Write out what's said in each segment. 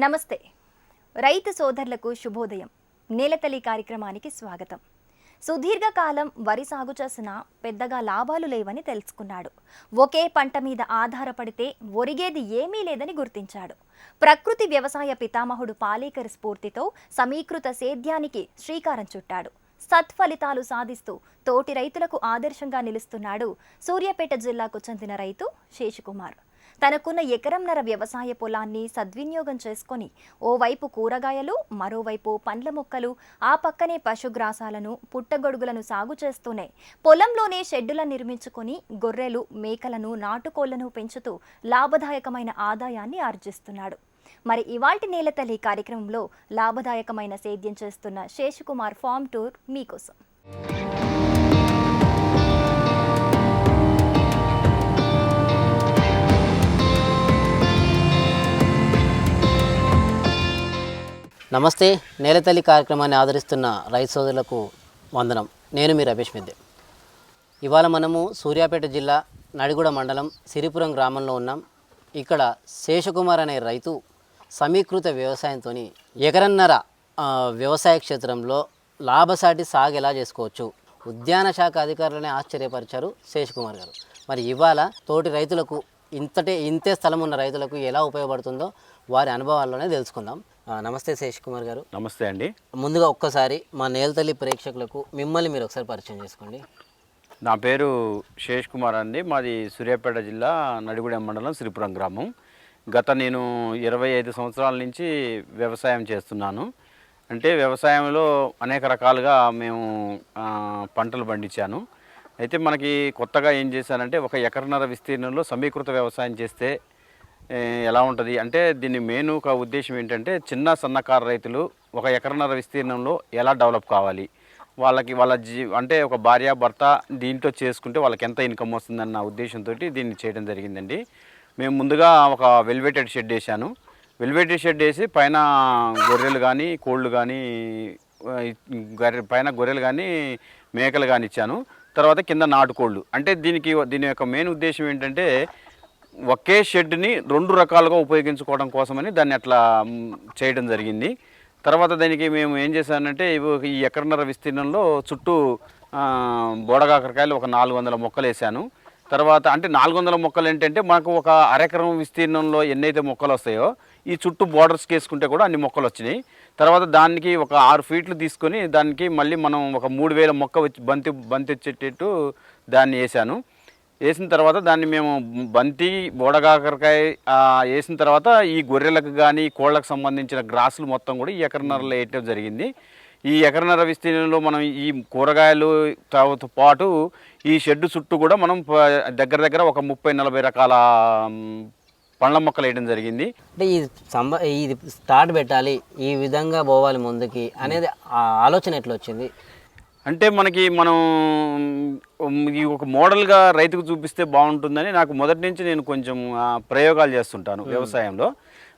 నమస్తే. రైతు సోదరులకు శుభోదయం. నేలతల్లి కార్యక్రమానికి స్వాగతం. సుదీర్ఘకాలం వరి సాగు చేసిన పెద్దగా లాభాలు లేవని తెలుసుకున్నాడు. ఒకే పంట మీద ఆధారపడితే ఒరిగేది ఏమీ లేదని గుర్తించాడు. ప్రకృతి వ్యవసాయ పితామహుడు పాలేకర్ స్ఫూర్తితో సమీకృత సేద్యానికి శ్రీకారం చుట్టాడు. సత్ఫలితాలు సాధిస్తూ తోటి రైతులకు ఆదర్శంగా నిలుస్తున్నాడు సూర్యాపేట జిల్లాకు చెందిన రైతు శేషకుమార్. తనకున్న ఎకరంన్నర వ్యవసాయ పొలాన్ని సద్వినియోగం చేసుకొని ఓవైపు కూరగాయలు మరోవైపు పండ్ల మొక్కలు ఆ పక్కనే పశుగ్రాసాలను పుట్టగొడుగులను సాగు చేస్తూనే పొలంలోనే షెడ్డులను నిర్మించుకొని గొర్రెలు మేకలను నాటుకోళ్ళను పెంచుతూ లాభదాయకమైన ఆదాయాన్ని ఆర్జిస్తున్నాడు. మరి ఇవాల్టి నేలతల్లి కార్యక్రమంలో లాభదాయకమైన సేద్యం చేస్తున్న శేషకుమార్ ఫామ్ టూర్ మీకోసం. నమస్తే నేలతల్లి కార్యక్రమాన్ని ఆదరిస్తున్న రైతు సోదరులకు వందనం. నేను మీ రమేష్ మిద్దె. ఇవాళ మనము సూర్యాపేట జిల్లా నడిగూడ మండలం సిరిపురం గ్రామంలో ఉన్నాం. ఇక్కడ శేషకుమార్ అనే రైతు సమీకృత వ్యవసాయంతో ఎకరన్నర వ్యవసాయ క్షేత్రంలో లాభసాటి సాగు ఎలా చేసుకోవచ్చు? ఉద్యాన శాఖ అధికారులనే ఆశ్చర్యపరిచారు శేషకుమార్ గారు. మరి ఇవాళ తోటి రైతులకు ఇంతటే ఇంతే స్థలం ఉన్న రైతులకు ఎలా ఉపయోగపడుతుందో వారి అనుభవాల్లోనే తెలుసుకుందాం. నమస్తే శేష్ కుమార్ గారు. నమస్తే అండి. ముందుగా ఒక్కసారి మా నేలతల్లి ప్రేక్షకులకు మిమ్మల్ని మీరు ఒకసారి పరిచయం చేసుకోండి. నా పేరు శేష్ కుమార్ అండి. మాది సూర్యాపేట జిల్లా నడిగూడెం మండలం శ్రీపురం గ్రామం. గత నేను ఇరవై ఐదు సంవత్సరాల నుంచి వ్యవసాయం చేస్తున్నాను. అంటే వ్యవసాయంలో అనేక రకాలుగా మేము పంటలు పండించాను. అయితే మనకి కొత్తగా ఏం చేశానంటే ఒక ఎకరన్నర విస్తీర్ణంలో సమీకృత వ్యవసాయం చేస్తే ఎలా ఉంటుంది? అంటే దీని మెయిన్ ఒక ఉద్దేశం ఏంటంటే చిన్న సన్నకారు రైతులు ఒక ఎకరన్నర విస్తీర్ణంలో ఎలా డెవలప్ కావాలి? వాళ్ళకి వాళ్ళ జీ అంటే ఒక భార్య భర్త దీంట్లో చేసుకుంటే వాళ్ళకి ఎంత ఇన్కమ్ వస్తుందన్న ఉద్దేశంతో దీన్ని చేయడం జరిగిందండి. మేము ముందుగా ఒక వెల్వేటెడ్ షెడ్ వేసాను వెల్వేటెడ్ షెడ్ వేసి పైన గొర్రెలు కానీ కోళ్ళు కానీ గొర్రె పైన గొర్రెలు కానీ మేకలు కానీ ఇచ్చాను. తర్వాత కింద నాటుకోళ్ళు అంటే దీనికి దీని యొక్క మెయిన్ ఉద్దేశం ఏంటంటే ఒకే షెడ్ని రెండు రకాలుగా ఉపయోగించుకోవడం కోసమని దాన్ని అట్లా చేయడం జరిగింది. తర్వాత దానికి మేము ఏం చేశానంటే ఈ ఎకరన్నర విస్తీర్ణంలో చుట్టూ బోడగాకరకాయలు ఒక నాలుగు వందల మొక్కలు వేసాను తర్వాత అంటే నాలుగు వందల మొక్కలు ఏంటంటే మనకు ఒక అరెకరం విస్తీర్ణంలో ఎన్నైతే మొక్కలు వస్తాయో ఈ చుట్టూ బోర్డర్స్కి వేసుకుంటే కూడా అన్ని మొక్కలు వచ్చినాయి తర్వాత దానికి ఒక ఆరు ఫీట్లు తీసుకొని దానికి మళ్ళీ మనం ఒక మూడు వేల మొక్క వచ్చి బంతి బంతి వచ్చేటట్టు దాన్ని వేసాను వేసిన తర్వాత దాన్ని మేము బంతి బోడగాకరకాయ వేసిన తర్వాత ఈ గొర్రెలకు కానీ కోళ్ళకు సంబంధించిన గ్రాసులు మొత్తం కూడా ఈ ఎకరన్నరలో వేయటం జరిగింది. ఈ ఎకరన్నర విస్తీర్ణంలో మనం ఈ కూరగాయలు తో పాటు ఈ షెడ్ చుట్టూ కూడా మనం దగ్గర దగ్గర ఒక ముప్పై నలభై రకాల పండ్ల మొక్కలు వేయడం జరిగింది. అంటే ఈ సంబ ఇది స్టార్ట్ పెట్టాలి ఈ విధంగా పోవాలి ముందుకి అనేది ఆలోచన ఎట్లా వచ్చింది? అంటే మనకి మనం ఈ ఒక మోడల్గా రైతుకు చూపిస్తే బాగుంటుందని నాకు మొదటి నుంచి నేను కొంచెం ప్రయోగాలు చేస్తుంటాను వ్యవసాయంలో.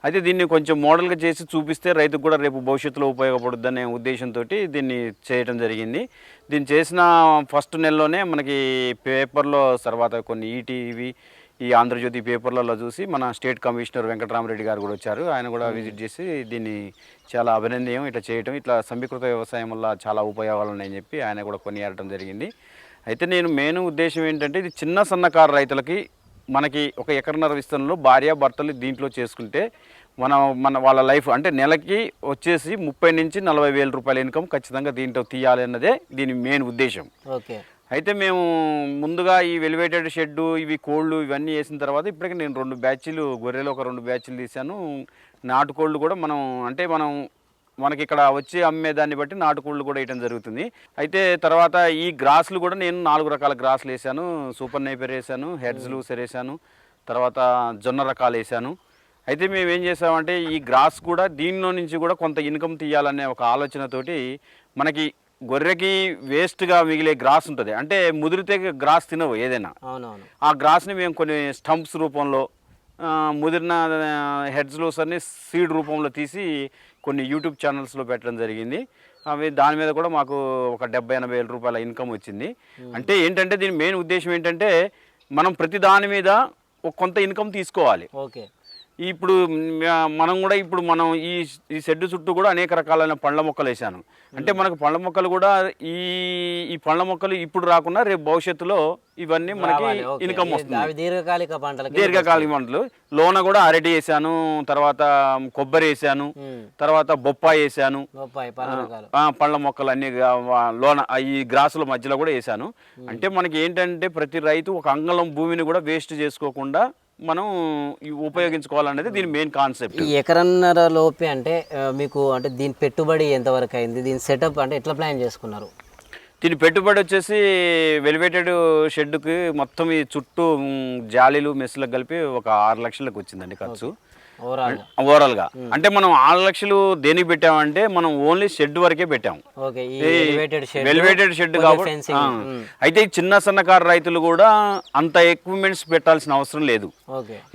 అయితే దీన్ని కొంచెం మోడల్గా చేసి చూపిస్తే రైతుకు కూడా రేపు భవిష్యత్తులో ఉపయోగపడుద్దనే ఉద్దేశంతో దీన్ని చేయడం జరిగింది. దీన్ని చేసిన ఫస్ట్ నెలలోనే మనకి పేపర్లో తర్వాత కొన్ని ఈటీవీ ఈ ఆంధ్రజ్యోతి పేపర్లలో చూసి మన స్టేట్ కమిషనర్ వెంకటరామరెడ్డి గారు కూడా వచ్చారు. ఆయన కూడా విజిట్ చేసి దీన్ని చాలా అభినందనీయం. ఇట్లా చేయటం ఇట్లా సమీకృత వ్యవసాయం వల్ల చాలా ఉపయోగాలు ఉన్నాయని చెప్పి ఆయన కూడా కొనియాడటం జరిగింది. అయితే నేను మెయిన్ ఉద్దేశం ఏంటంటే ఇది చిన్న సన్నకారు రైతులకి మనకి ఒక ఎకరన్నర విస్తరణలో భార్య భర్తలు దీంట్లో చేసుకుంటే మన మన వాళ్ళ లైఫ్ అంటే నెలకి వచ్చేసి ముప్పై నుంచి నలభై వేల రూపాయల ఇన్కమ్ ఖచ్చితంగా దీంట్లో తీయాలి అన్నదే దీని మెయిన్ ఉద్దేశం. ఓకే. అయితే మేము ముందుగా ఈ వెలివేటెడ్ షెడ్డు ఇవి కోళ్ళు ఇవన్నీ వేసిన తర్వాత ఇప్పటికి నేను రెండు బ్యాచ్లు గొర్రెలు ఒక రెండు బ్యాచ్లు తీశాను. నాటుకోళ్ళు కూడా మనం అంటే మనం మనకి ఇక్కడ వచ్చి అమ్మే దాన్ని బట్టి నాటుకోళ్ళు కూడా వేయడం జరుగుతుంది. అయితే తర్వాత ఈ గ్రాసులు కూడా నేను నాలుగు రకాల గ్రాసులు వేసాను సూపర్ నైపర్ వేసాను హెడ్స్లు వేసాను తర్వాత జొన్న రకాలు వేసాను అయితే మేము ఏం చేసామంటే ఈ గ్రాస్ కూడా దీనిలో నుంచి కూడా కొంత ఇన్కమ్ తీయాలనే ఒక ఆలోచనతోటి మనకి గొర్రెకి వేస్ట్గా మిగిలే గ్రాస్ ఉంటుంది. అంటే ముదిరితే గ్రాస్ తినవు ఏదైనా. ఆ గ్రాస్ని మేము కొన్ని స్టంప్స్ రూపంలో ముదిరిన హెడ్స్లో అన్ని సీడ్ రూపంలో తీసి కొన్ని యూట్యూబ్ ఛానల్స్లో పెట్టడం జరిగింది. అవి దాని మీద కూడా మాకు ఒక డెబ్బై ఎనభై వేల రూపాయల ఇన్కమ్ వచ్చింది. అంటే ఏంటంటే దీని మెయిన్ ఉద్దేశం ఏంటంటే మనం ప్రతి దాని మీద ఒక కొంత ఇన్కమ్ తీసుకోవాలి. ఓకే. ఇప్పుడు మనం కూడా ఇప్పుడు మనం ఈ ఈ షెడ్ చుట్టూ కూడా అనేక రకాలైన పండ్ల మొక్కలు వేసాను అంటే మనకు పండ్ల మొక్కలు కూడా ఈ ఈ పండ్ల మొక్కలు ఇప్పుడు రాకుండా రేపు భవిష్యత్తులో ఇవన్నీ మనకి. ఇన్కమ్ వస్తుంది. దీర్ఘకాలిక పంటలకి దీర్ఘకాలిక పంటలు. లోన కూడా అరటి వేసాను తర్వాత కొబ్బరి వేసాను. తర్వాత బొప్పాయి వేసాను పళ్ళ మొక్కలు అన్ని లోన ఈ గ్రాసుల మధ్యలో కూడా వేసాను అంటే మనకి ఏంటంటే ప్రతి రైతు ఒక అంగళం భూమిని కూడా వేస్ట్ చేసుకోకుండా మనం ఉపయోగించుకోవాలనేది దీని మెయిన్ కాన్సెప్ట్ ఈ ఎకరన్నర లోపే అంటే మీకు అంటే దీని పెట్టుబడి ఎంతవరకు అయింది? దీని సెటప్ అంటే ఎట్లా ప్లాన్ చేసుకున్నారు? దీని పెట్టుబడి వచ్చేసి వెలివేటెడ్ షెడ్కి మొత్తం ఈ చుట్టూ జాలీలు మెస్సులకు కలిపి ఒక ఆరు లక్షలకు వచ్చిందండి ఖర్చు. ఓవరాల్ ఓవరాల్గా. అంటే మనం ఆరు లక్షలు దేనికి పెట్టామంటే మనం ఓన్లీ షెడ్ వరకే పెట్టాం. ఓకే ఈ ఎలివేటెడ్ షెడ్ కాబట్టి ఆ. అయితే ఈ చిన్న సన్నకారు రైతులు కూడా అంత ఎక్విప్మెంట్స్ పెట్టాల్సిన అవసరం లేదు.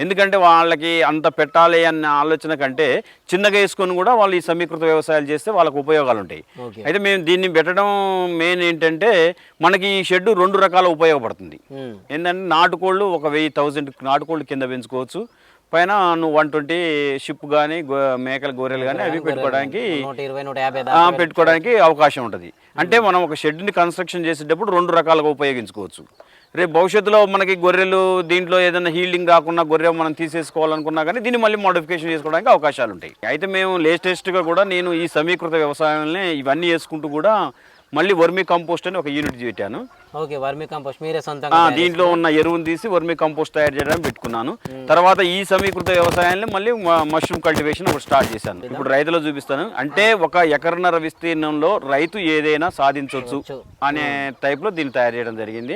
ఎందుకంటే వాళ్ళకి అంత పెట్టాలి అన్న ఆలోచన కంటే చిన్నగా వేసుకొని కూడా వాళ్ళు ఈ సమీకృత వ్యవసాయాలు చేస్తే వాళ్ళకి ఉపయోగాలు ఉంటాయి. అయితే మేము దీన్ని పెట్టడం మెయిన్ ఏంటంటే మనకి ఈ షెడ్ రెండు రకాల ఉపయోగపడుతుంది. ఉమ్. ఏంటంటే నాటుకోళ్ళు ఒక వెయ్యి థౌజండ్ నాటుకోళ్ళు కింద పెంచుకోవచ్చు. పైన నువ్వు వన్ ట్వంటీ షిప్ కానీ మేకల గొర్రెలు కానీ అవి పెట్టుకోవడానికి పెట్టుకోవడానికి అవకాశం ఉంటుంది. అంటే మనం ఒక షెడ్ని కన్స్ట్రక్షన్ చేసేటప్పుడు రెండు రకాలుగా ఉపయోగించుకోవచ్చు. రేపు భవిష్యత్తులో మనకి గొర్రెలు దీంట్లో ఏదైనా హీల్డింగ్ కాకుండా గొర్రె మనం తీసేసుకోవాలనుకున్నా కానీ దీన్ని మళ్ళీ మోడిఫికేషన్ చేసుకోవడానికి అవకాశాలు ఉంటాయి అయితే మేము లేటెస్ట్గా కూడా నేను ఈ సమీకృత వ్యవసాయాన్ని ఇవన్నీ చేసుకుంటూ కూడా మళ్ళీ వర్మీ కంపోస్ట్ అని ఒక యూనిట్ పెట్టాను ఓకే వర్మి కంపోస్ట్. మీరే సొంతంగా దీంట్లో ఉన్న ఎరువును తీసి వర్మీ కంపోస్ట్ తయారు చేయడానికి పెట్టుకున్నాను. తర్వాత ఈ సమీకృత వ్యవసాయాన్ని మళ్ళీ మష్రూమ్ కల్టివేషన్ ఒకటి స్టార్ట్ చేశాను. ఇప్పుడు రైతులు చూపిస్తాను. అంటే ఒక ఎకరన్నర విస్తీర్ణంలో రైతు ఏదైనా సాధించవచ్చు అనే టైప్లో దీన్ని తయారు చేయడం జరిగింది.